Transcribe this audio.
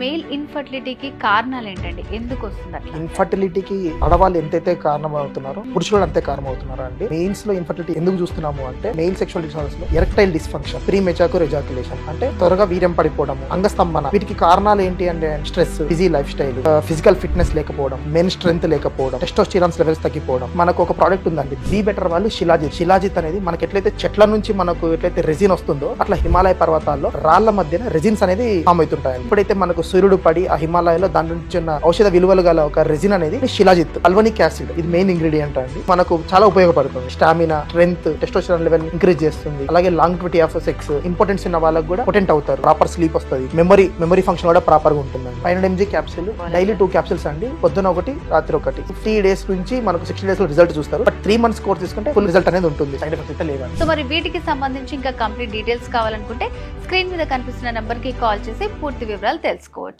Mail ఇన్ఫర్టిలిటీకి కారణాలు ఏంటండి ఎందుకు వస్తుంది అట్లా? ఇన్ఫర్టిలిటీకి ఆడవాళ్ళు ఎంతైతే కారణం అవుతున్నారో పురుషులు అంతే కారణం అవుతున్నారా అండి మెయిన్స్లో ఇన్ఫర్టిలిటీ ఎందుకు చూస్తున్నాము అంటే మెయిల్ సెక్షువల్ డిసార్డర్స్లో erectile dysfunction premature ejaculation అంటే త్వరగా వీర్యం పడిపోవడం అంగస్తంభన. వీటికి కారణాలు ఏంటి అంటే stress busy life style physical fitness లేకపోవడం మెన్ స్ట్రెంత్ లేకపోవడం టెస్టోస్టిరాన్స్ లెవెల్స్ తగ్గిపోవడం. మనకు ఒక ప్రోడక్ట్ ఉందండి బీ బెటర్ వాళ్ళు శిలాజిత్. శిలాజిత్ అనేది మనకి ఎట్లయితే చెట్ల నుంచి మనకు ఎట్లయితే రెజిన్ వస్తుందో అట్లా హిమాలయ పర్వతాల్లో రాళ్ళ మధ్యన రెజిన్స్ అనేది ఫామ్ అవుతుంటాయి ఎప్పుడైతే మనకు సూర్యుడు పడి ఆ హిమాలయాలో దాని నుంచి ఉన్న ఔషధ విలువలు గల ఒక రెజిన్ అనేది శిలాజిత్. అల్వనిక్ యాసిడ్. ఇది మెయిన్ ఇంగ్రీడియంట్ అండి. మనకు చాలా ఉపయోగపడుతుంది. Stamina strength testosterone level increase చేస్తుంది. అలాగే longevity of sex importance ఉన్న వాళ్ళకి కూడా పొటెంట్ అవుతారు. ప్రాపర్ స్లీప్ వస్తుంది. మెమరీ మెమరీ ఫంక్షన్ కూడా ప్రాపర్గా ఉంటుంది five hundred mg capsule daily two capsules అండి. పొద్దున ఒకటి రాత్రి ఒకటి. ఫిఫ్టీ డేస్ నుంచి మనకు సిక్స్టీ డేస్లో రిజల్ట్ చూస్తారు. బట్ త్రీ మంత్స్ కోర్స్ తీసుకుంటే ఫుల్ రిజల్ట్ అనేది ఉంటుంది. సైడ్ ఎఫెక్ట్ అయితే లేదండి సో మరి వీటికి సంబంధించి ఇంకా కంప్లీట్ డీటెయిల్స్ కావాలనుకుంటే స్క్రీన్ మీద కనిపిస్తున్న నెంబర్కి కాల్ చేసి పూర్తి వివరాలు score